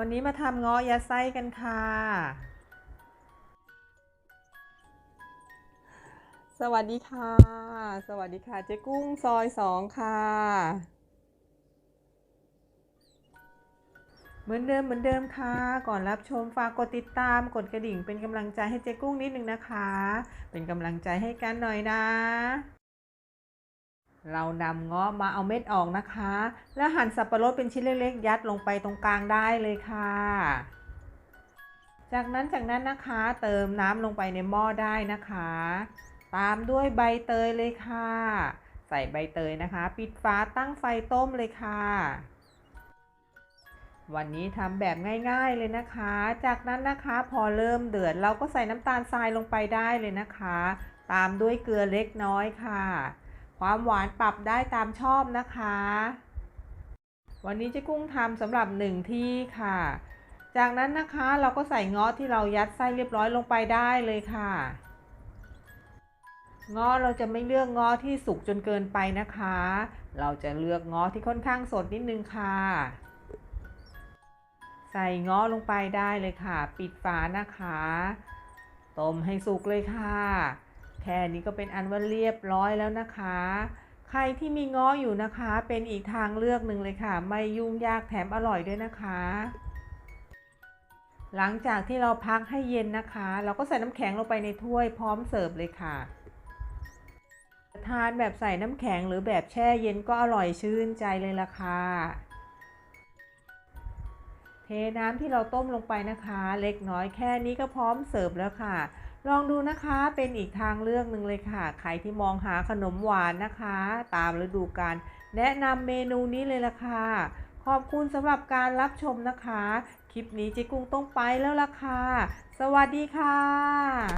วันนี้มาทำเงาะยัดไส้กันค่ะ สวัสดีค่ะ สวัสดีค่ะเจ๊กุ้งซอยสองค่ะ เหมือนเดิมเหมือนเดิมค่ะ ก่อนรับชมฝากกดติดตามกดกระดิ่งเป็นกำลังใจให้เจ๊กุ้งนิดนึงนะคะ เป็นกำลังใจให้กันหน่อยนะ เรานำเงาะมาเอาเม็ดออกนะคะ แล้วหั่นสับปะรดเป็นชิ้นเล็กๆ ยัดลงไปตรงกลางได้เลยค่ะ จากนั้นจากนั้นนะคะเติมน้ำลงไปในหม้อได้นะคะ ตามด้วยใบเตยเลยค่ะ ใส่ใบเตยนะคะ ปิดฝาตั้งไฟต้มเลยค่ะ วันนี้ทำแบบง่ายๆเลยนะคะ จากนั้นนะคะพอเริ่มเดือดเราก็ใส่น้ำตาลทรายลงไปได้เลยนะคะ ตามด้วยเกลือเล็กน้อยค่ะ ความหวานปรับได้ตามชอบนะคะ วันนี้เจ๊กุ้งทำสำหรับหนึ่งที่ค่ะ จากนั้นนะคะเราก็ใส่เงาะที่เรายัดไส้เรียบร้อยลงไปได้เลยค่ะเงาะเราจะไม่เลือกเงาะที่สุกจนเกินไปนะคะ เราจะเลือกเงาะที่ค่อนข้างสดนิดนึงค่ะ ใส่เงาะลงไปได้เลยค่ะ ปิดฝานะคะ ต้มให้สุกเลยค่ะ แค่นี้ก็เป็นอันว่าเรียบร้อยแล้วนะคะ ใครที่มีงาะอยู่นะคะ เป็นอีกทางเลือกหนึ่งเลยค่ะ ไม่ยุ่งยากแถมอร่อยด้วยนะคะ หลังจากที่เราพักให้เย็นนะคะ เราก็ใส่น้ำแข็งลงไปในถ้วยพร้อมเสิร์ฟเลยค่ะทานแบบใส่น้ำแข็งหรือแบบแช่เย็นก็อร่อยชื่นใจเลยล่ะค่ะเทน้ำที่เราต้มลงไปนะคะ เล็กน้อยแค่นี้ก็พร้อมเสิร์ฟแล้วค่ะ ลองดูนะคะเป็นอีกทางเลือกหนึ่งเลยค่ะ ใครที่มองหาขนมหวานนะคะ ตามฤดูกาลแนะนำเมนูนี้เลยละค่ะ ขอบคุณสำหรับการรับชมนะคะ คลิปนี้เจ๊กุ้งต้องไปแล้วล่ะค่ะ สวัสดีค่ะ